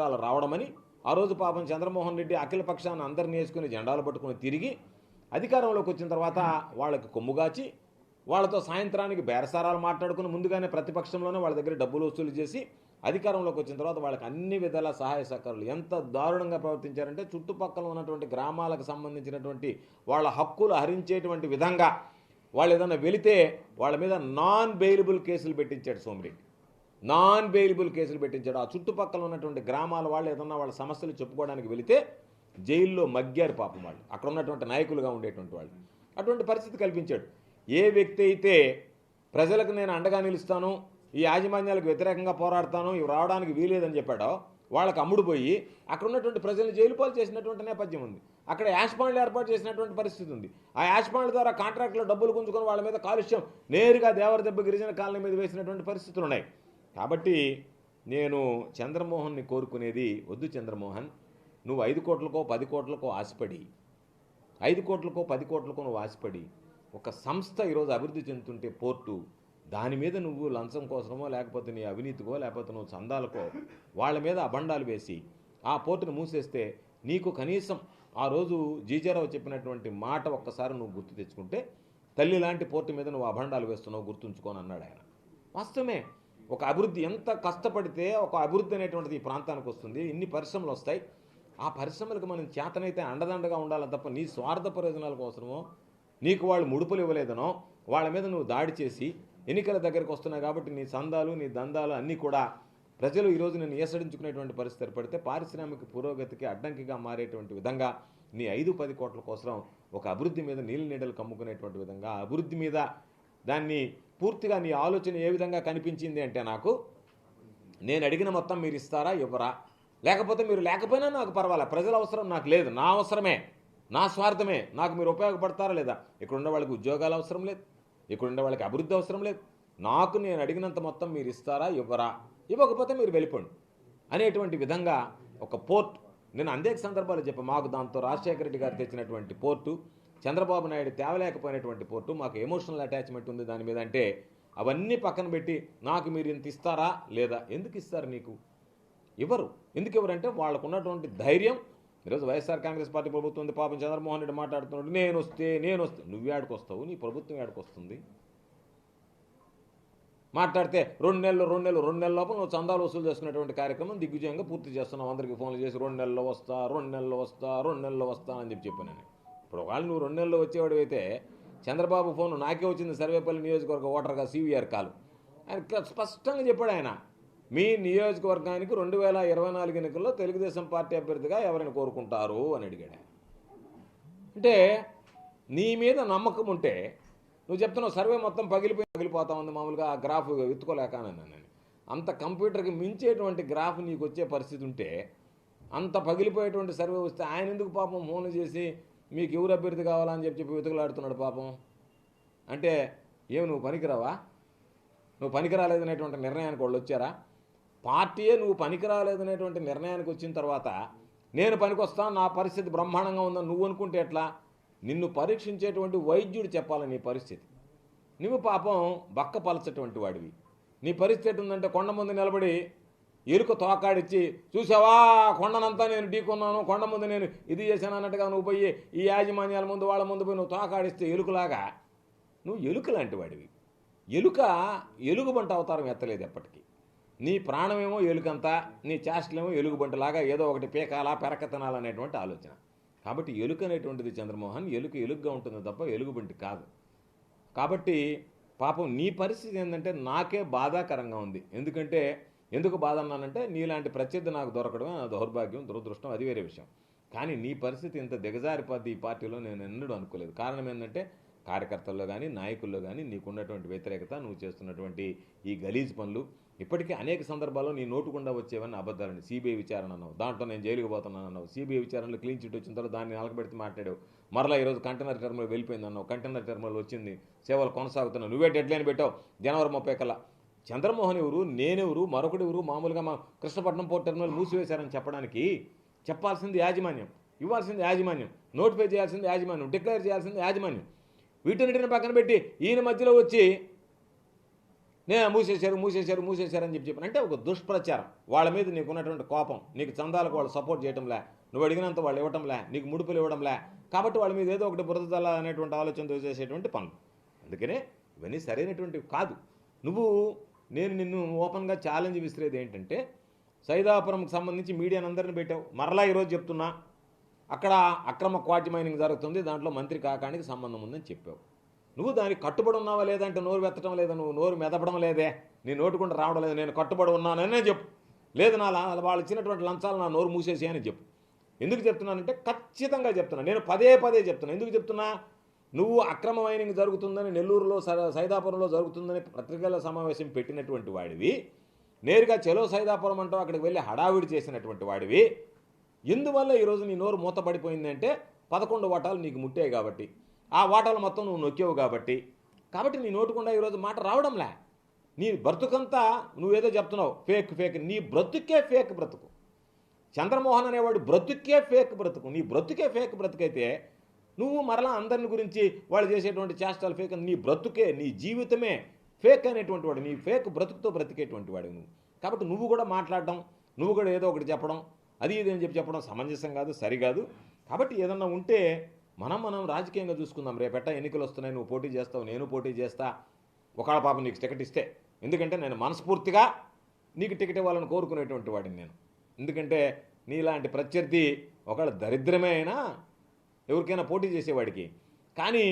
కేంద్రాలు రావడమని ఆ రోజు పాపం చంద్రమోహన్ రెడ్డి అఖిల పక్షాన్ని అందరిని వేసుకుని జెండాలు పట్టుకుని తిరిగి అధికారంలోకి వచ్చిన తర్వాత వాళ్ళకి కొమ్ముగాచి వాళ్ళతో సాయంత్రానికి బేరసారాలు మాట్లాడుకుని ముందుగానే ప్రతిపక్షంలోనే వాళ్ళ దగ్గర డబ్బులు వసూలు చేసి అధికారంలోకి వచ్చిన తర్వాత వాళ్ళకి అన్ని విధాల సహాయ సహకారాలు. ఎంత దారుణంగా ప్రవర్తించారంటే చుట్టుపక్కల ఉన్నటువంటి గ్రామాలకు సంబంధించినటువంటి వాళ్ళ హక్కులు హరించేటువంటి విధంగా వాళ్ళు ఏదైనా వెళితే వాళ్ళ మీద నాన్ బెయిలబుల్ కేసులు పెట్టించాడు సోమిరెడ్డి. నాన్ బెయిలబుల్ కేసులు పెట్టించాడు. ఆ చుట్టుపక్కల ఉన్నటువంటి గ్రామాల వాళ్ళు ఏదన్నా వాళ్ళ సమస్యలు చెప్పుకోవడానికి వెళితే జైల్లో మగ్గారు పాపం వాళ్ళు. అక్కడ ఉన్నటువంటి నాయకులుగా ఉండేటువంటి వాళ్ళు. అటువంటి పరిస్థితి కల్పించాడు. ఏ వ్యక్తి అయితే ప్రజలకు నేను అండగా నిలుస్తాను ఈ యాజమాన్యాలకు వ్యతిరేకంగా పోరాడతాను ఇవి రావడానికి వీలేదని చెప్పాడో వాళ్ళకి అమ్ముడు పోయి అక్కడ ఉన్నటువంటి ప్రజలను జైలు పాలు చేసినటువంటి నేపథ్యం ఉంది. అక్కడ యాష్ పాండ్లు ఏర్పాటు చేసినటువంటి పరిస్థితి ఉంది. ఆ యాష్ పాండ్ల ద్వారా కాంట్రాక్ట్లో డబ్బులు గుంజుకొని వాళ్ళ మీద కాలుష్యం నేరుగా దేవర దెబ్బ గిరిజన కాలనీ మీద వేసినటువంటి పరిస్థితులు ఉన్నాయి. కాబట్టి నేను చంద్రమోహన్ని కోరుకునేది వద్దు చంద్రమోహన్ నువ్వు ఐదు కోట్లకో పది కోట్లకో ఆశపడి ఐదు కోట్లకో పది కోట్లకో నువ్వు ఆశపడి ఒక సంస్థ ఈరోజు అభివృద్ధి చెందుతుంటే పోర్టు దాని మీద నువ్వు లంచం కోసమో లేకపోతే నీ అవినీతికో లేకపోతే నువ్వు చందాలకో వాళ్ళ మీద అబండాలు వేసి ఆ పోర్టును మూసేస్తే నీకు కనీసం ఆ రోజు జీజారావు చెప్పినటువంటి మాట ఒక్కసారి నువ్వు గుర్తు తెచ్చుకుంటే తల్లి లాంటి పోర్టు మీద నువ్వు అభండాలు వేస్తున్నావు గుర్తుంచుకొని అన్నాడు ఆయన. వాస్తవమే. ఒక అభివృద్ధి ఎంత కష్టపడితే ఒక అభివృద్ధి అనేటువంటిది ఈ ప్రాంతానికి వస్తుంది. ఇన్ని పరిశ్రమలు వస్తాయి. ఆ పరిశ్రమలకు మనం చేతనైతే అండదండగా ఉండాలని తప్ప నీ స్వార్థ ప్రయోజనాల కోసమో నీకు వాళ్ళు ముడుపులు ఇవ్వలేదనో వాళ్ళ మీద నువ్వు దాడి చేసి ఎన్నికల దగ్గరకు వస్తున్నావు కాబట్టి నీ సందాలు నీ దందాలు అన్నీ కూడా ప్రజలు ఈరోజు నేను ఏసడించుకునేటువంటి పరిస్థితి ఏర్పడితే పారిశ్రామిక పురోగతికి అడ్డంకిగా మారేటువంటి విధంగా నీ ఐదు పది కోట్ల కోసం ఒక అభివృద్ధి మీద నీళ్ళ నీడలు కమ్ముకునేటువంటి విధంగా అభివృద్ధి మీద దాన్ని పూర్తిగా నీ ఆలోచన ఏ విధంగా కనిపించింది అంటే నాకు నేను అడిగిన మొత్తం మీరు ఇస్తారా ఇవ్వరా? లేకపోతే మీరు లేకపోయినా నాకు పర్వాలే. ప్రజల అవసరం నాకు లేదు. నా అవసరమే. నా స్వార్థమే. నాకు మీరు ఉపయోగపడతారా లేదా? ఇక్కడ వాళ్ళకి ఉద్యోగాలు అవసరం లేదు. ఇక్కడ వాళ్ళకి అభివృద్ధి అవసరం లేదు. నాకు నేను అడిగినంత మొత్తం మీరు ఇస్తారా ఇవ్వరా? ఇవ్వకపోతే మీరు వెళ్ళిపోండి. అనేటువంటి విధంగా ఒక పోర్ట్. నేను అందే సందర్భాలు చెప్పాను మాకు దాంతో రాజశేఖర రెడ్డి గారు తెచ్చినటువంటి పోర్టు. చంద్రబాబు నాయుడు తేవలేకపోయినటువంటి పోర్టు మాకు ఎమోషనల్ అటాచ్మెంట్ ఉంది దాని మీద అంటే అవన్నీ పక్కన పెట్టి నాకు మీరు ఇంత ఇస్తారా లేదా? ఎందుకు ఇస్తారు నీకు? ఇవ్వరు ఎందుకు ఇవ్వరంటే వాళ్ళకు ఉన్నటువంటి ధైర్యం. ఈరోజు వైఎస్ఆర్ కాంగ్రెస్ పార్టీ ప్రభుత్వం ఉంది పాపం చంద్రమోహన్ రెడ్డి మాట్లాడుతున్నాడు నేను వస్తే నేను వస్తే. నువ్వు ఏడకు వస్తావు నీ ప్రభుత్వం ఏడకు వస్తుంది మాట్లాడితే రెండు నెలలు రెండు నెలలు రెండు నెలల లోపల నువ్వు చందాలు వసూలు చేసుకునేటువంటి కార్యక్రమం దిగ్విజయంగా పూర్తి చేస్తున్నావు. అందరికీ ఫోన్లు చేసి రెండు నెలలు వస్తా రెండు నెలలు వస్తా రెండు నెలలు వస్తా అని చెప్పి చెప్పాను నేను. ఇప్పుడు ఒకవేళ నువ్వు రెండు నెలల్లో వచ్చేవాడు అయితే చంద్రబాబు ఫోన్ నాకే వచ్చింది సర్వేపల్లి నియోజకవర్గ ఓటర్గా సివిఆర్ కాలు. ఆయన స్పష్టంగా చెప్పాడు ఆయన. మీ నియోజకవర్గానికి రెండు వేల ఇరవై నాలుగు ఎన్నికల్లో తెలుగుదేశం పార్టీ అభ్యర్థిగా ఎవరిని కోరుకుంటారు అని అడిగాడు అంటే నీ మీద నమ్మకం ఉంటే నువ్వు చెప్తున్నావు సర్వే మొత్తం పగిలిపోయి పగిలిపోతా ఉంది మామూలుగా ఆ గ్రాఫ్ ఎత్తుకోలేక నేను. అంత కంప్యూటర్కి మించేటువంటి గ్రాఫ్ నీకు వచ్చే పరిస్థితి ఉంటే అంత పగిలిపోయేటువంటి సర్వే వస్తే ఆయన ఎందుకు పాపం ఫోన్ చేసి మీకు ఎవరు అభ్యర్థి కావాలని చెప్పి చెప్పి వెతుకులాడుతున్నాడు పాపం. అంటే ఏమి నువ్వు పనికిరావా? నువ్వు పనికిరాలేదనేటువంటి నిర్ణయానికి వాళ్ళు వచ్చారా? పార్టీయే నువ్వు పనికిరాలేదనేటువంటి నిర్ణయానికి వచ్చిన తర్వాత నేను పనికొస్తాను నా పరిస్థితి బ్రహ్మాండంగా ఉందని నువ్వు అనుకుంటే ఎట్లా? నిన్ను పరీక్షించేటువంటి వైద్యుడు చెప్పాలి నీ పరిస్థితి. నువ్వు పాపం బక్క పలచటువంటి వాడివి. నీ పరిస్థితి ఉందంటే కొండ ముందు నిలబడి ఎరుక తోకాడిచ్చి చూసావా? కొండనంతా నేను ఢీకొన్నాను. కొండ ముందు నేను ఇది చేశాను అన్నట్టుగా నువ్వు పోయి ఈ యాజమాన్యాల ముందు వాళ్ళ ముందు పోయి నువ్వు తోకాడిస్తే ఎలుకలాగా. నువ్వు ఎలుక లాంటి వాడివి. ఎలుక ఎలుగుబంట అవతారం ఎత్తలేదు ఎప్పటికీ. నీ ప్రాణమేమో ఎలుకంతా నీ చేష్టలేమో ఎలుగుబంటలాగా ఏదో ఒకటి పీకాలా పెరకతనాలనేటువంటి ఆలోచన. కాబట్టి ఎలుక అనేటువంటిది చంద్రమోహన్ ఎలుక ఎలుగుగా ఉంటుంది తప్ప ఎలుగుబంటి కాదు. కాబట్టి పాపం నీ పరిస్థితి ఏంటంటే నాకే బాధాకరంగా ఉంది. ఎందుకంటే ఎందుకు బాధ అన్నానంటే నీలాంటి ప్రత్యర్థి నాకు దొరకడమే నా దౌర్భాగ్యం దురదృష్టం అది వేరే విషయం. కానీ నీ పరిస్థితి ఇంత దిగజారిపోద్ది ఈ పార్టీలో నేను ఎన్నడూ అనుకోలేదు. కారణం ఏంటంటే కార్యకర్తల్లో కానీ నాయకుల్లో కానీ నీకున్నటువంటి వ్యతిరేకత నువ్వు చేస్తున్నటువంటి ఈ గలీజ్ పనులు ఇప్పటికే అనేక సందర్భాల్లో నీ నోటుకుండా వచ్చేవన్నీ అబద్ధాలని సిబిఐ విచారణ అన్నావు. దాంట్లో నేను జైలుకు పోతున్నాను అన్నావు. సిబిఐ విచారణలో క్లీన్ చిట్ వచ్చిన తర్వాత దాన్ని నలకబెడితే మాట్లాడావు. మరలా ఈరోజు కంటైనర్ టెర్మినల్ వెళ్ళిపోయింది అన్నావు కంటైనర్ టెర్మినల్ వచ్చింది. సేవలు కొనసాగుతున్నావు. నువ్వే డెడ్లైన్ పెట్టావు. జనవరి ముప్పై కల్లా. చంద్రమోహన్ ఎవరు నేనెవరు మరొకటి ఎవరు మామూలుగా మా కృష్ణపట్నం పోర్ట్ టెర్మినల్ మూసివేశారని చెప్పడానికి చెప్పాల్సింది యాజమాన్యం ఇవ్వాల్సింది యాజమాన్యం నోటిఫై చేయాల్సింది యాజమాన్యం డిక్లేర్ చేయాల్సింది యాజమాన్యం. వీటన్నిటిని పక్కన పెట్టి ఈయన మధ్యలో వచ్చి నేను మూసేశారు మూసేశారు మూసేశారు అని చెప్పి చెప్పాను. అంటే ఒక దుష్ప్రచారం. వాళ్ళ మీద నీకు ఉన్నటువంటి కోపం నీకు చందాలకు వాళ్ళు సపోర్ట్ చేయడంలే నువ్వు అడిగినంత వాళ్ళు ఇవ్వటంలే నీకు ముడుపులు ఇవ్వడంలే కాబట్టి వాళ్ళ మీద ఏదో ఒకటి బురదల అనేటువంటి ఆలోచనతో చేసేటువంటి పనులు. అందుకనే ఇవన్నీ సరైనటువంటివి కాదు. నువ్వు నేను నిన్ను ఓపెన్గా ఛాలెంజ్ విసిరేది ఏంటంటే సైదాపురంకి సంబంధించి మీడియాని అందరిని పెట్టావు. మరలా ఈరోజు చెప్తున్నా అక్కడ అక్రమ క్వాటి మైనింగ్ జరుగుతుంది దాంట్లో మంత్రి కాకానికి సంబంధం ఉందని చెప్పావు. నువ్వు దానికి కట్టుబడి ఉన్నావా లేదంటే నోరు వెత్తడం లేదా? నువ్వు నోరు మెదపడం లేదే? నీ నోటుకుండా రావడం లేదు నేను కట్టుబడి ఉన్నాననే చెప్పు. లేదు నా వాళ్ళు ఇచ్చినటువంటి లంచాలు నా నోరు మూసేసి అని చెప్పు. ఎందుకు చెప్తున్నానంటే ఖచ్చితంగా చెప్తున్నా. నేను పదే పదే చెప్తున్నా. ఎందుకు చెప్తున్నా? నువ్వు అక్రమ మైనింగ్ జరుగుతుందని నెల్లూరులో స- సైదాపురంలో జరుగుతుందని పత్రికల సమావేశం పెట్టినటువంటి వాడివి. నేరుగా చెలో సైదాపురం అంటూ అక్కడికి వెళ్ళి హడావిడి చేసినటువంటి వాడివి. ఎందువల్ల ఈరోజు నీ నోరు మూతపడిపోయిందంటే పదకొండు వాటాలు నీకు ముట్టాయి కాబట్టి. ఆ వాటాలు మొత్తం నువ్వు నొక్కావు కాబట్టి. కాబట్టి నీ నోటుకుండా ఈరోజు మాట రావడంలే. నీ బ్రతుకంతా నువ్వేదో చెప్తున్నావు ఫేక్ ఫేక్. నీ బ్రతుకే ఫేక్ బ్రతుకు. చంద్రమోహన్ అనేవాడు బ్రతుకే ఫేక్ బ్రతుకు. నీ బ్రతుకే ఫేక్ బ్రతుకైతే నువ్వు మరలా అందరిని గురించి వాళ్ళు చేసేటువంటి చేష్టాలు ఫేక్ నీ బ్రతుకే నీ జీవితమే ఫేక్ అనేటువంటి వాడు నీ ఫేక్ బ్రతుకుతో బ్రతికేటువంటి వాడు నువ్వు. కాబట్టి నువ్వు కూడా మాట్లాడటం నువ్వు కూడా ఏదో ఒకటి చెప్పడం అది ఇది అని చెప్పి చెప్పడం సమంజసం కాదు సరికాదు కాబట్టి ఏదన్నా ఉంటే మనం మనం రాజకీయంగా చూసుకుందాం. రేపెట్ట ఎన్నికలు వస్తున్నాయి నువ్వు పోటీ చేస్తావు నేను పోటీ చేస్తా ఒకళ్ళ పాప నీకు టికెట్ ఇస్తే. ఎందుకంటే నేను మనస్ఫూర్తిగా నీకు టికెట్ ఇవ్వాలని కోరుకునేటువంటి వాడిని నేను. ఎందుకంటే నీలాంటి ప్రత్యర్థి ఒకళ్ళ దరిద్రమే అయినా ఎవరికైనా పోటీ చేసేవాడికి. కానీ